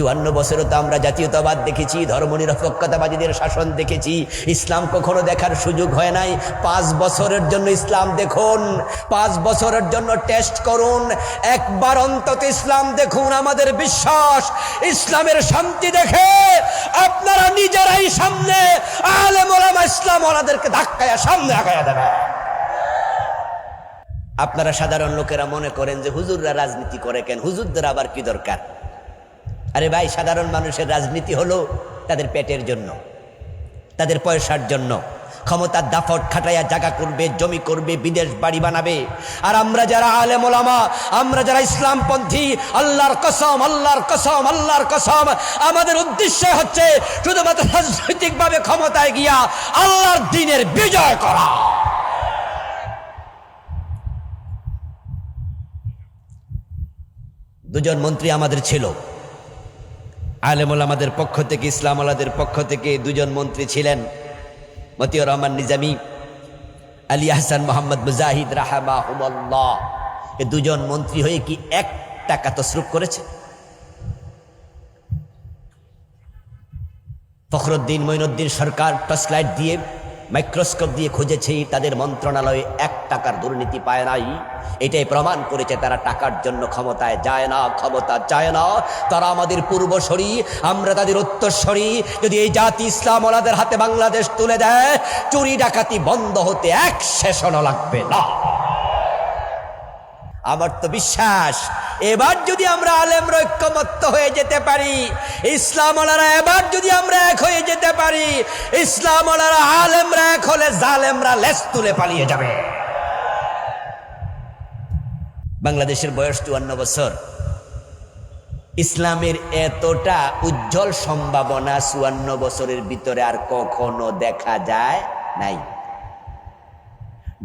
চুয়ান্ন বছরও তো আমরা জাতীয়তাবাদ দেখেছি, ধর্মনিরপেক্ষতাবাদীদের শাসন দেখেছি। ইসলাম কখনো দেখার সুযোগ হয় নাই। পাঁচ বছরের জন্য ইসলাম দেখুন, পাঁচ বছরের জন্য টেস্ট করুন। একবার অন্তত ইসলাম দেখুন, আমাদের বিশ্বাস, ইসলামের শান্তি দেখে আপনারা নিজেরাই সামনে আলেম ওলামা ইসলাম ওনাদেরকে ধাক্কায়া সামনে আগায়া দেবে আপনারা সাধারণ লোকেরা মনে করেন যে হুজুররা রাজনীতি করে কেন? হুজুরদের আবার কি দরকার? আরে ভাই, সাধারণ মানুষের রাজনীতি হলো তাদের পেটের জন্য, তাদের পয়সার জন্য। ক্ষমতার দাফট খাটাইয়া জায়গা করবে, জমি করবে, বিদেশ বাড়ি বানাবে। আর আমরা যারা আলেম ওলামা, আমরা যারা ইসলামপন্থী, আল্লাহর কসম আল্লাহর কসম আল্লাহর কসম, আমাদের উদ্দেশ্য হচ্ছে শুধুমাত্র রাজনৈতিকভাবে ক্ষমতায় গিয়া আল্লাহর দিনের বিজয় করা। দুজন মন্ত্রী আমাদের ছিল। আলেমুল আমাদের পক্ষ থেকে, ইসলাম আলাদের পক্ষ থেকে দুজন মন্ত্রী ছিলেন, মতিউর রহমান নিজামি, আলী আহসান মোহাম্মদ মুজাহিদ রাহামাহুমল্লাহ। এ দুজন মন্ত্রী হয়ে কি এক টাকা তসরুপ করেছে? ফখরুদ্দিন, মঈনুদ্দিন সরকার টর্চ লাইট দিয়ে মাইক্রোস্কোপ দিয়ে খুঁজেছি, তাদের মন্ত্রণালয়ে এক টাকার দুর্নীতি পায় নাই। এটাই প্রমাণ করেছে, তারা টাকার জন্য ক্ষমতায় যায় না, ক্ষমতা চায় না। তারা আমাদের পূর্বসরী, আমরা তাদের উত্তরসরী। যদি এই জাতি ইসলাম ওনাদের হাতে বাংলাদেশ তুলে দেয়, চুরি ডাকাতি বন্ধ হতে এক সেশনও লাগবে না। আমার তো বিশ্বাস, এবার যদি আমরা আলেম ঐক্যমত্য হয়ে যেতে পারি ইসলাম এবার যদি আমরা এক হয়ে যেতে পারি ইসলাম আলেমরা এক হলে জালেমরা লেস তুলে পালিয়ে যাবে। বাংলাদেশের বয়স চুয়ান্ন বছর। ইসলামের এতটা উজ্জ্বল সম্ভাবনা চুয়ান্ন বছরের ভিতরে আর কখনো দেখা যায় নাই।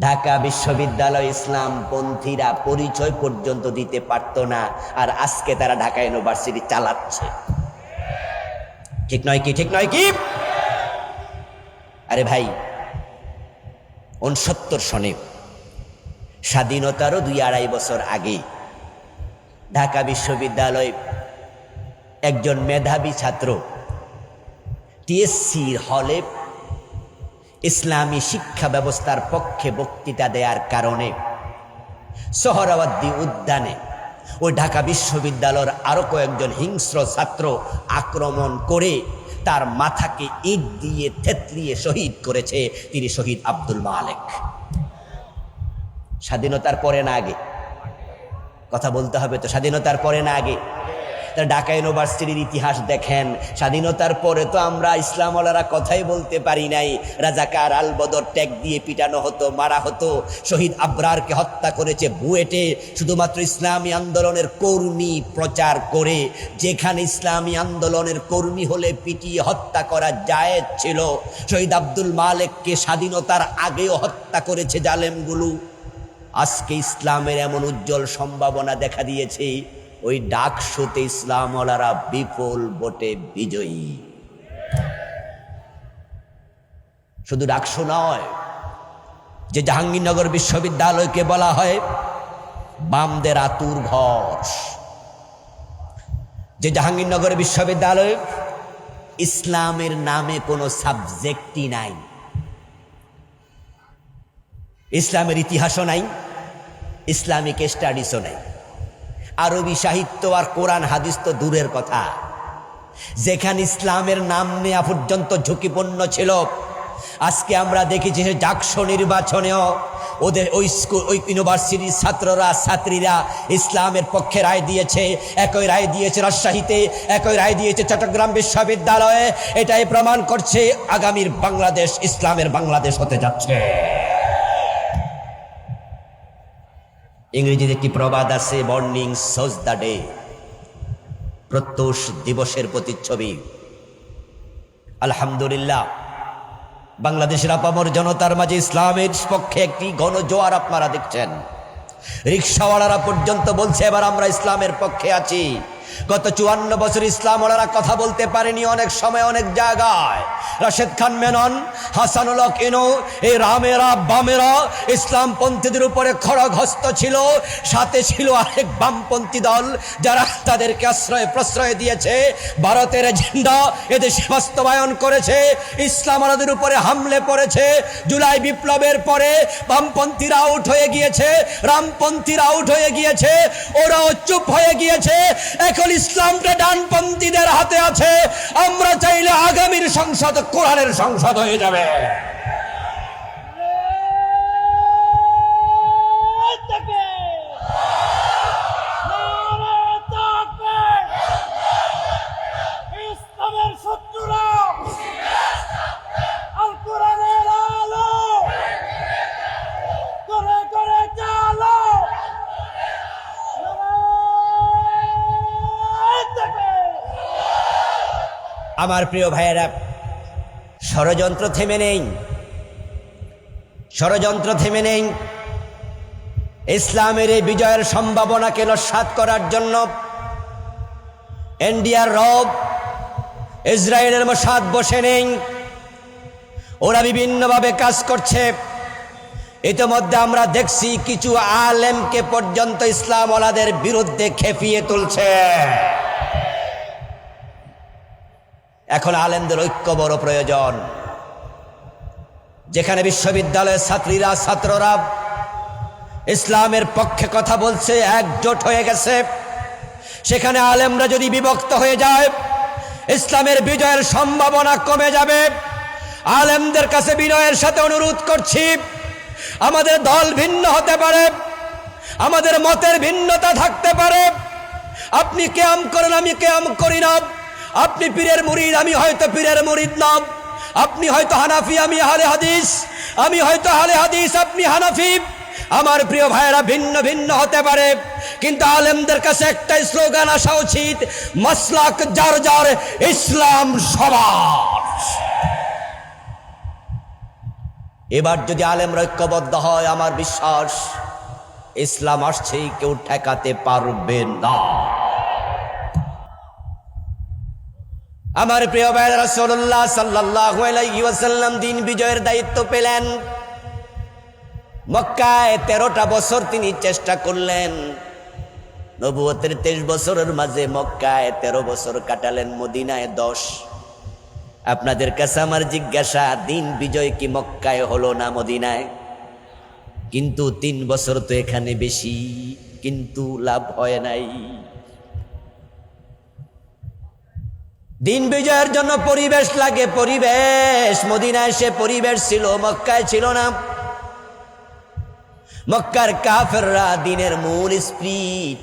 ঢাকা বিশ্ববিদ্যালয় ইসলাম পন্থীরা পরিচয় পর্যন্ত দিতে পারত না, আর আজকে তারা ঢাকা ইউনিভার্সিটি চালাচ্ছে। ঠিক নয় কি, ঠিক নয় কি? আরে ভাই উনসত্তর সনে, স্বাধীনতারও দুই আড়াই বছর আগে, ঢাকা বিশ্ববিদ্যালয় একজন মেধাবী ছাত্র, টিএসসির হলে ইসলামী শিক্ষা ব্যবস্থার পক্ষে বক্তৃতা দেওয়ার কারণে সোহরাওয়াদ্দি উদ্যানে ওই ঢাকা বিশ্ববিদ্যালয়ের আরও কয়েকজন হিংস্র ছাত্র আক্রমণ করে তার মাথাকে ইট দিয়ে থেতলিয়ে শহীদ করেছে তিনি শহীদ আব্দুল মালেক। স্বাধীনতার পরে না আগে। কথা বলতে হবে তো, স্বাধীনতার পরে না আগে। তা ঢাকা ইউনিভার্সিটির ইতিহাস দেখেন। স্বাধীনতার পরে তো আমরা ইসলামওয়ালারা কথাই বলতে পারি নাই। রাজাকার আলবদর ট্যাগ দিয়ে পিটানো হতো, মারা হতো। শহীদ আবরারকে হত্যা করেছে বুয়েটে। শুধুমাত্র ইসলামী আন্দোলনের কর্মী প্রচার করে। যেখানে ইসলামী আন্দোলনের কর্মী হলে পিটিয়ে হত্যা করা যায় ছিল। শহীদ আব্দুল মালেককে স্বাধীনতার আগেও হত্যা করেছে জালেমগুলো। আজকে ইসলামের এমন উজ্জ্বল সম্ভাবনা দেখা দিয়েছে। ওই ডাকসুতে ইসলামওয়ালারা বিপুল ভোটে বিজয়ী। শুধু ডাকসু নয়, যে জাহাঙ্গীরনগর বিশ্ববিদ্যালয়কে বলা হয় বামদের আতুর ঘর যে জাহাঙ্গীরনগর বিশ্ববিদ্যালয় ইসলামের নামে কোনো সাবজেক্টই নাই, ইসলামের ইতিহাসও নাই, ইসলামিক স্টাডিজও নাই। আরবি সাহিত্য আর কোরআন হাদিস তো দূরের কথা। যেখানে ইসলামের নাম নেওয়া পর্যন্ত ঝুঁকিপূর্ণ ছিল, আজকে আমরা দেখেছি যে জাকসো নির্বাচনেও ওদের ওই স্কুল, ওই ইউনিভার্সিটির ছাত্ররা, ছাত্রীরা ইসলামের পক্ষে রায় দিয়েছে, একই রায় দিয়েছে রাজশাহীতে, একই রায় দিয়েছে চট্টগ্রাম বিশ্ববিদ্যালয়ে। এটাই প্রমাণ করছে আগামীর বাংলাদেশ, ইসলামের বাংলাদেশ হতে যাচ্ছে। ইংরেজিতে একটি প্রবাদ আছে মর্নিং সোজ দ্য ডে প্রত্যুষ দিবসের প্রতিচ্ছবি। আলহামদুলিল্লাহ, বাংলাদেশের আপামর জনতার মাঝে ইসলামের পক্ষে একটি গণজোয়ার আপনারা দেখছেন। রিক্সাওয়ালারা পর্যন্ত বলছে, এবার আমরা ইসলামের পক্ষে আছি। গত চুয়ান্ন বছর ইসলাম ওনারা কথা বলতে পারেনি অনেক সময়, অনেক জায়গায়। রাশেদ খান মেনন, হাসানুল ইনো, এই রামেরা, বামেরা ইসলামপন্থীদের উপরে খড়গহস্ত ছিল, সাথে ছিল আরেক বামপন্থী দল যারা তাদেরকে আশ্রয় প্রশ্রয় দিয়েছে। ভারতের এজেন্ডা এদেশে বাস্তবায়ন করেছে, ইসলাম আলাদের উপরে হামলে পড়েছে। জুলাই বিপ্লবের পরে বামপন্থীরা আউট হয়ে গিয়েছে, রামপন্থীরা আউট হয়ে গিয়েছে, ওরাও চুপ হয়ে গিয়েছে। এখন ইসলামটা ডানপন্থীদের হাতে আছে আমরা চাইলে আগামীর সংসদ কোরআনের সংসদ হয়ে যাবে ইসলামের শত্রুরা আল কোরআনের আলো করে করে চালো আমার প্রিয় ভাইয়েরা, ষড়যন্ত্র থেমে নেই। ষড়যন্ত্র থেমে নেই। ইসলামের এই বিজয়ের সম্ভাবনাকে নস্বাত করার জন্য ইন্ডিয়ার রব, ইসরায়েলের মশাদ বসে নেই। ওরা বিভিন্নভাবে কাজ করছে। ইতিমধ্যে আমরা দেখছি কিছু আলেমকে পর্যন্ত ইসলাম ওলাদের বিরুদ্ধে খেপিয়ে তুলছে। এখন আলেমদের ঐক্য বড় প্রয়োজন। যেখানে বিশ্ববিদ্যালয়ের ছাত্রীরা, ছাত্ররা ইসলামের পক্ষে কথা বলছে, একজোট হয়ে গেছে, সেখানে আলেমরা যদি বিভক্ত হয়ে যায়, ইসলামের বিজয়ের সম্ভাবনা কমে যাবে। আলেমদের কাছে বিনয়ের সাথে অনুরোধ করছি, আমাদের দল ভিন্ন হতে পারে, আমাদের মতের ভিন্নতা থাকতে পারে। আপনি কেয়াম করেন, আমি কেয়াম করি না। আপনি পীরের মুরিদ, আমি হয়তো পীরের মুরিদ নাম আপনি হয়তো হানাফি, আমি হালে হাদিস। আমি হয়তো হালে হাদিস, আপনি হানাফি। আমার প্রিয় ভাইয়েরা, ভিন্ন ভিন্ন হতে পারে। কিন্তু আলেমদের কাছে একটাই স্লোগান আসা উচিত, মাসলাক যার যার ইসলাম সবার। এবার যদি আলেম ঐক্যবদ্ধ হয়, আমার বিশ্বাস, ইসলাম আসছেই কেউ ঠেকাতে পারবে না। আমার প্রিয় ভাই আলাইহি ওয়াসাল্লাম দিন বিজয়ের দায়িত্ব পেলেন। মক্কায় তেরোটা বছর তিনি চেষ্টা করলেন। নবুয়তের তেইশ বছরের মাঝে মক্কায় তেরো বছর কাটালেন, মদিনায় দশ। আপনাদের কাছে আমার জিজ্ঞাসা, দিন বিজয় কি মক্কায় হলো না মদিনায়? কিন্তু তিন বছর তো এখানে বেশি, কিন্তু লাভ হয় নাই। দিন বিজয়ের জন্য পরিবেশ লাগে পরিবেশ। মদিনায় সে পরিবেশ ছিল, মক্কায় ছিল না। মক্কার কাফেররা দিনের মূল স্প্রিট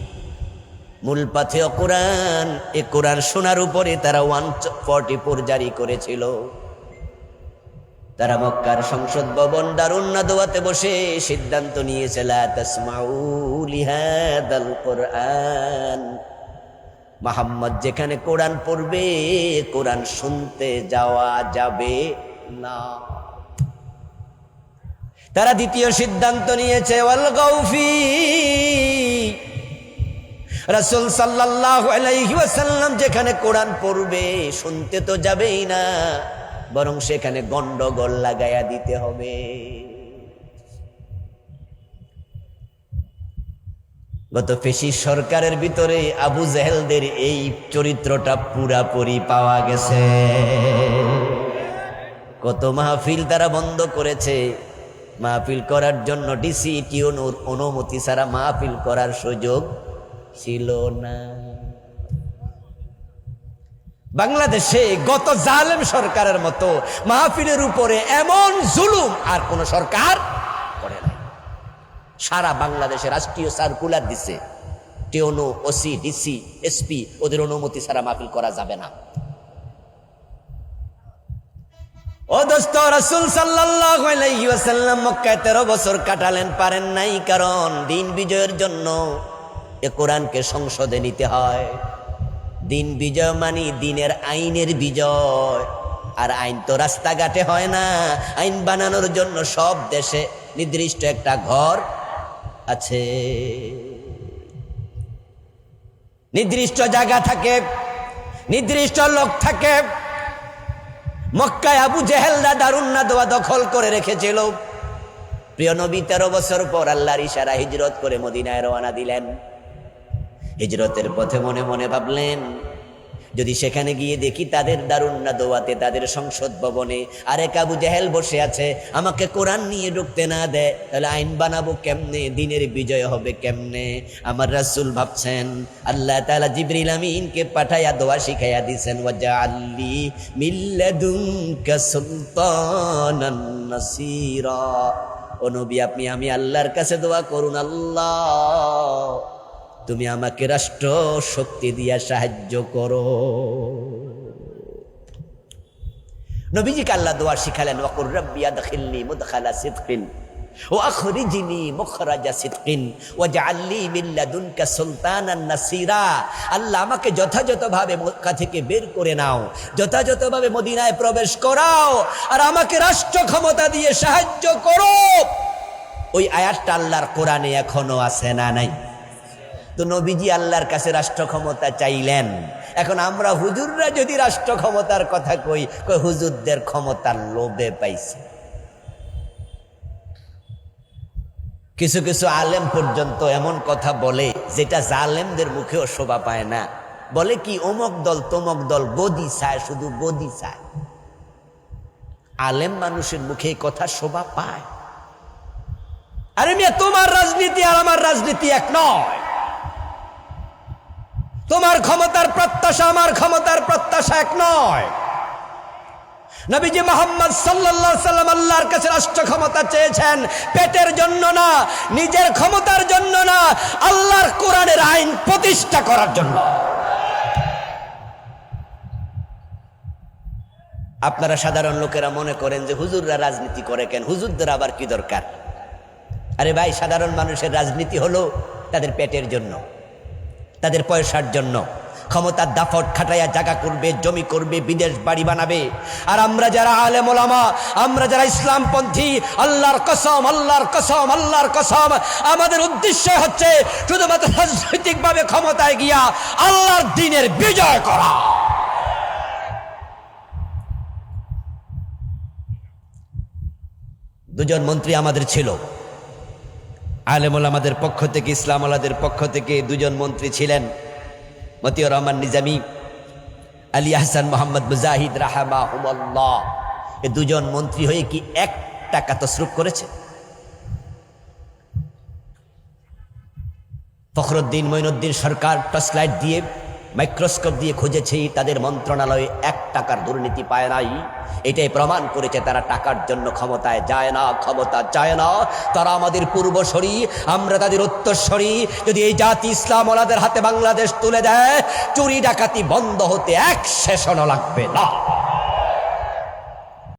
মূল পাথে কোরআন। এ কোরআন শোনার উপরে তারা ওয়ান ফর্টি ফোর জারি করেছিল। তারা মক্কার সংসদ ভবন দারুন্না দোয়াতে বসে সিদ্ধান্ত নিয়েছে, লা তাসমাউ কোরআন। মোহাম্মদ যেখানে কোরআন পড়বে, কোরআন শুনতে যাওয়া যাবে না। তারা দ্বিতীয় সিদ্ধান্ত নিয়েছে রাসূল সাল্লাল্লাহু আলাইহি যেখানে কোরআন পড়বে, শুনতে তো যাবেই না, বরং সেখানে গন্ডগোল লাগায়া দিতে হবে। গত পেশি সরকারের ভিতরে আবু জেহেলদের এই চরিত্রটা পুরাপুরি পাওয়া গেছে। কত মাহফিল তারা বন্ধ করেছে। মাহফিল করার জন্য ডিসি অনুমতি ছাড়া মাহফিল করার সুযোগ ছিল না। বাংলাদেশে গত জালেম সরকারের মতো মাহফিলের উপরে এমন জুলুম আর কোন সরকার সারা বাংলাদেশে রাষ্ট্রীয় সার্কুলার দিছে। টিওনো, ওসি, ডিসি, এসপি, ওদের অনুমতি ছাড়া মাহফিল করা যাবে না। ও দোস্ত, রাসূল ওয়াসাল্লাম মক্কায় 13 বছর কাটালেন, পারেন নাই কারণ দিন বিজয়ের জন্য এ কোরআনকে সংসদে নিতে হয়। দিন বিজয় মানে দিনের আইনের বিজয়। আর আইন তো রাস্তাঘাটে হয় না। আইন বানানোর জন্য সব দেশে নির্দিষ্ট একটা ঘর আছে। নির্দিষ্ট জায়গা থাকে, নির্দিষ্ট লোক থাকে। মক্কায় আবু জেহেলদা দারুন্না দোয়া দখল করে রেখেছিল। প্রিয় নবী, তেরো বছর পর আল্লাহর ইশারা হিজরত করে মদিনায় রওনা দিলেন। হিজরতের পথে মনে মনে ভাবলেন যদি সেখানে গিয়ে দেখি তাদের দারুন্না দোয়াতে, তাদের সংসদ ভবনে আরে কাবু জাহেল বসে আছে, আমাকে কোরআন নিয়ে ঢুকতে না দেয়, তাহলে আইন বানাবো কেমনে? দিনের বিজয় হবে কেমনে? আমার রাসূল ভাবছেন, আল্লাহ তাআলা জিবরিল আমিনকে পাঠাইয়া দোয়া শিখাইয়া দিছেন ওয়াজা আল্লি নাসিরা। ও নবী, আপনি, আমি আল্লাহর কাছে দোয়া করুন, আল্লাহ। তুমি আমাকে রাষ্ট্র শক্তি দিয়া সাহায্য করো। নবীজিকে আল্লাহ দোয়া শিখালেন, ওয়াকুর রাব্বিয়া দাখিলনি মুদখালা সিদকিন ও আখরিজিনি মুখরাজা সিদকিন ওয়াজআলনি মিন লাদুনকা সুলতানান নাসিরা। আল্লাহ আমাকে যথাযথভাবে মক্কা থেকে বের করে নাও, যথাযথভাবে মদিনায় প্রবেশ করাও, আর আমাকে রাষ্ট্র ক্ষমতা দিয়ে সাহায্য করো। ওই আয়াতটা আল্লাহর কোরআনে এখনও আছে না নাই? তো নবীজি আল্লাহর কাছে রাষ্ট্র ক্ষমতা চাইলেন। এখন আমরা হুজুররা যদি রাষ্ট্র ক্ষমতার কথা কই কই হুজুরদের ক্ষমতার লোভে পাইছে। কিছু কিছু আলেম পর্যন্ত এমন কথা বলে, যেটা জালেমদের মুখেও শোভা পায় না। বলে কি, অমক দল, তমক দল গদি চায়, শুধু গদি চায়। আলেম মানুষের মুখে কথা শোভা পায়। আরে মিয়া, তোমার রাজনীতি আর আমার রাজনীতি এক নয়। তোমার ক্ষমতার প্রত্যাশা আমার ক্ষমতার প্রত্যাশা এক নয়। নবীজি মোহাম্মদ আলাইহি সাল্লাম আল্লাহর কাছে রাষ্ট্র ক্ষমতা চেয়েছেন। পেটের জন্য না, নিজের ক্ষমতার জন্য না, আল্লাহর কোরআনের আইন প্রতিষ্ঠা করার জন্য। আপনারা সাধারণ লোকেরা মনে করেন যে হুজুররা রাজনীতি করে কেন? হুজুরদের আবার কি দরকার? আরে ভাই, সাধারণ মানুষের রাজনীতি হলো তাদের পেটের জন্য। তাদের পয়সার জন্য। ক্ষমতার দাফট খাটাইয়া জায়গা করবে, জমি করবে, বিদেশ বাড়ি বানাবে। আর আমরা যারা আলেম ওলামা, আমরা যারা ইসলামপন্থী, আল্লাহর কসম আল্লাহর কসম আল্লাহর কসম, আমাদের উদ্দেশ্য হচ্ছে শুধুমাত্র রাজনৈতিকভাবে ক্ষমতায় গিয়া আল্লাহর দিনের বিজয় করা। দুজন মন্ত্রী আমাদের ছিল। আলেমুল আমাদের পক্ষ থেকে, ইসলাম আলাদের পক্ষ থেকে দুজন মন্ত্রী ছিলেন মতিউর রহমান নিজামি, আলী আহসান মোহাম্মদ মুজাহিদ রাহামা রাহামাহুল্লাহ এ দুজন মন্ত্রী হয়ে কি এক টাকা তসরুপ করেছে? ফখরুদ্দিন মঈনুদ্দিন সরকার টর্চ লাইট দিয়ে মাইক্রোস্কোপ দিয়ে খুঁজেছি, তাদের মন্ত্রণালয়ে এক টাকার দুর্নীতি পায় নাই। এটাই প্রমাণ করেছে তারা টাকার জন্য ক্ষমতায় যায় না, ক্ষমতা যায় না। তারা আমাদের পূর্বসরী, আমরা তাদের উত্তরসরী। যদি এই জাতি ইসলাম ওলাদের হাতে বাংলাদেশ তুলে দেয়, চুরি ডাকাতি বন্ধ হতে এক সেশনও লাগবে না।